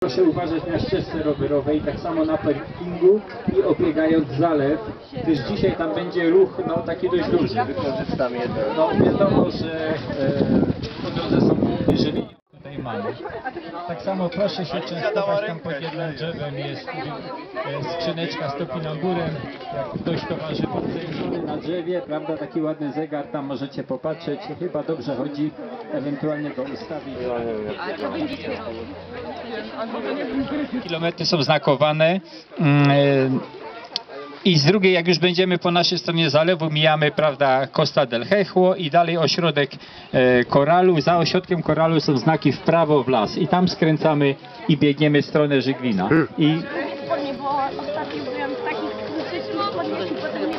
Proszę uważać na ścieżce rowerowej, tak samo na parkingu i obiegając zalew, gdyż dzisiaj tam będzie ruch no, taki dość duży. Wykorzystam jedno. No wiadomo, że e, po drodze są żywi. Tutaj mamy. Tak samo proszę się częstować, tam pod jednym drzewem jest e, skrzyneczka z topinamburem. Jak ktoś towarzy podkręcony na drzewie, prawda, taki ładny zegar, tam możecie popatrzeć, chyba dobrze chodzi, ewentualnie go ustawić. Kilometry są znakowane. Mm, e, I z drugiej, jak już będziemy po naszej stronie zalewu, mijamy, prawda, Costa del Hechło i dalej ośrodek e, koralu. Za ośrodkiem koralu są znaki w prawo, w las. I tam skręcamy i biegniemy w stronę Żyglina. I bo ostatnio byłem w takich i potem mnie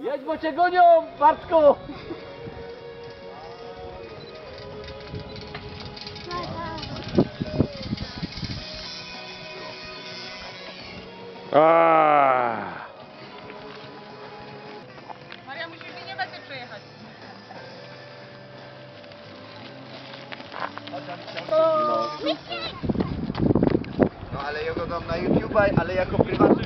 Jedź, bo cię gonią, Bartku! Maria, No ale ja go dam na YouTube, ale jako prywatny.